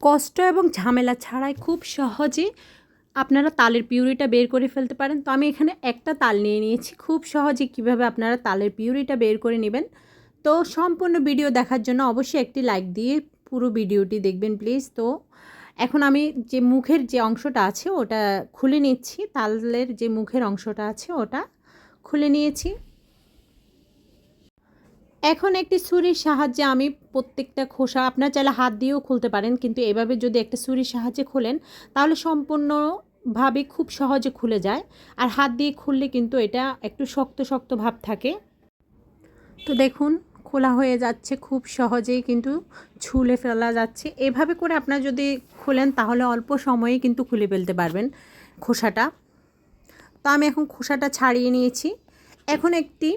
কষ্ট এবং ঝামেলা ছাড়াই খুব সহজে আপনারা তালের পিউরিটা বের করে ফেলতে পারেন। তো আমি এখানে একটা তাল নিয়ে নিয়েছি। খুব সহজে কীভাবে আপনারা তালের পিউরিটা বের করে নেবেন। তো সম্পূর্ণ ভিডিও দেখার জন্য অবশ্যই একটি লাইক দিয়ে পুরো ভিডিওটি দেখবেন প্লিজ। তো এখন আমি যে মুখের যে অংশটা আছে, ওটা খুলে নিচ্ছি। তালের যে মুখের অংশটা আছে, ওটা খুলে নিয়েছি। এখন একটি ছুরির সাহায্যে আমি প্রত্যেকটা খোসা, আপনার চাইলে হাত দিয়েও খুলতে পারেন, কিন্তু এভাবে যদি একটা ছুরির সাহায্যে খোলেন, তাহলে সম্পূর্ণভাবে খুব সহজে খুলে যায়। আর হাত দিয়ে খুললে কিন্তু এটা একটু শক্ত শক্ত ভাব থাকে। তো দেখুন, খোলা হয়ে যাচ্ছে, খুব সহজেই কিন্তু ছুলে ফেলা যাচ্ছে। এভাবে করে আপনার যদি খুলেন, তাহলে অল্প সময়ে কিন্তু খুলে ফেলতে পারবেন খোসাটা। তো আমি এখন খোসাটা ছাড়িয়ে নিয়েছি। এখন একটি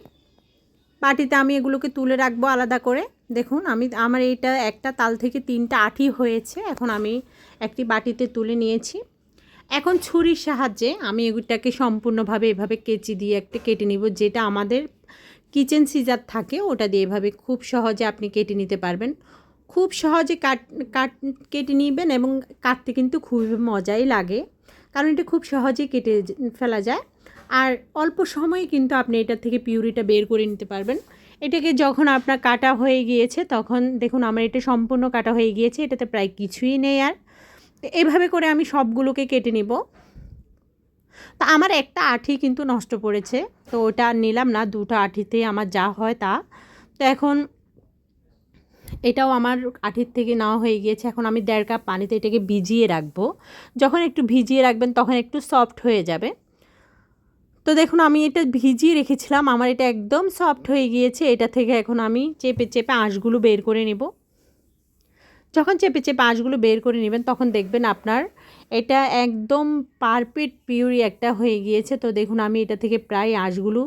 বাটিতে আমি এগুলোকে তুলে রাখব আলাদা করে। দেখুন, আমি, আমার এইটা একটা তাল থেকে তিনটা আঠি হয়েছে। এখন আমি একটি বাটিতে তুলে নিয়েছি। এখন ছুরির সাহায্যে আমি এগুলোটাকে সম্পূর্ণভাবে এভাবে কেচি দিয়ে একটা কেটে নিব, যেটা আমাদের কিচেন সিজার থাকে, ওটা দিয়ে এভাবে খুব সহজে আপনি কেটে নিতে পারবেন। খুব সহজে কাট কাট, কেটে নিবেন এবং কাটতে কিন্তু খুবই মজাই লাগে। কারণ এটা খুব সহজেই কেটে ফেলা যায়। আর অল্প সময়ে কিন্তু আপনি এটা থেকে পিউরিটা বের করে নিতে পারবেন। এটাকে যখন আপনার কাটা হয়ে গিয়েছে, তখন দেখুন আমার এটা সম্পূর্ণ কাটা হয়ে গিয়েছে, এটাতে প্রায় কিছুই নেই আর। এভাবে করে আমি সবগুলোকে কেটে নিব। তা আমার একটা আঠি কিন্তু নষ্ট পড়েছে, তো ওটা নিলাম না, দুটো আঠিতে আমার যা হয় তা। তো এখন এটাও আমার আঠির থেকে নেওয়া হয়ে গিয়েছে। এখন আমি দেড় কাপ পানিতে এটাকে ভিজিয়ে রাখব। যখন একটু ভিজিয়ে রাখবেন তখন একটু সফট হয়ে যাবে। তো দেখুন, আমি এটা ভিজিয়ে রেখেছিলাম। আমার এটা একদম সফট হয়ে গিয়েছে। এটা থেকে এখন আমি চেপে চেপে আঁশগুলো বের করে নেব। যখন চেপে চেপে আঁশগুলো বের করে নেবেন, তখন দেখবেন আপনার এটা একদম পারফেক্ট পিউরি একটা হয়ে গিয়েছে। তো দেখুন, আমি এটা থেকে প্রায় আঁশগুলো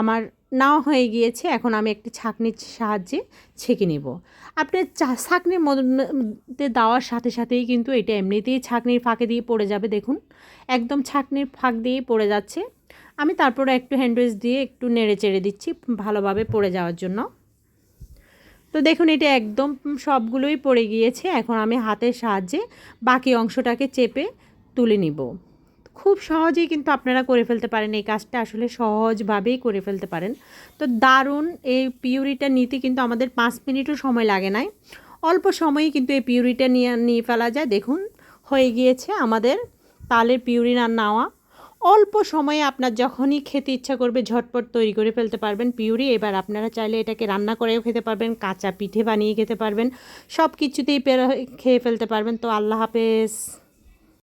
আমার নাও হয়ে গিয়েছে, এখন আমি একটি ছাঁকনির সাহায্যে ছেঁকে নেব। আপনার ছাঁকনির মধ্যে দেওয়ার সাথে সাথেই কিন্তু এটা এমনিতেই ছাঁকনির ফাঁকে দিয়ে পড়ে যাবে, দেখুন। একদম ছাঁকনির ফাঁক দিয়েই পড়ে যাচ্ছে। আমি তারপরে একটু হ্যান্ডওয়েজ দিয়ে একটু নেড়ে চেড়ে দিচ্ছি ভালোভাবে পড়ে যাওয়ার জন্য। তো দেখুন, এটা একদম সবগুলোই পড়ে গিয়েছে, এখন আমি হাতের সাহায্যে বাকি অংশটাকে চেপে তুলে নিব। খুব সহজেই কিন্তু আপনারা করে ফেলতে পারেন। এই কাজটা আসলে সহজভাবেই করে ফেলতে পারেন। তো দারুণ এই পিউরিটা নিতে কিন্তু আমাদের পাঁচ মিনিটও সময় লাগে নাই। অল্প সময়েই কিন্তু এই পিউরিটা নিয়ে নিয়ে ফেলা যায়। দেখুন, হয়ে গিয়েছে আমাদের তালের পিউরি না নেওয়া। অল্প সময়ে আপনার যখনই খেতে ইচ্ছা করবে ঝটপট তৈরি করে ফেলতে পারবেন পিউরি। এবার আপনারা চাইলে এটাকে রান্না করেও খেতে পারবেন, কাঁচা পিঠে বানিয়ে খেতে পারবেন। সব কিছুতেই খেয়ে ফেলতে পারবেন। তো আল্লাহ হাফেজ।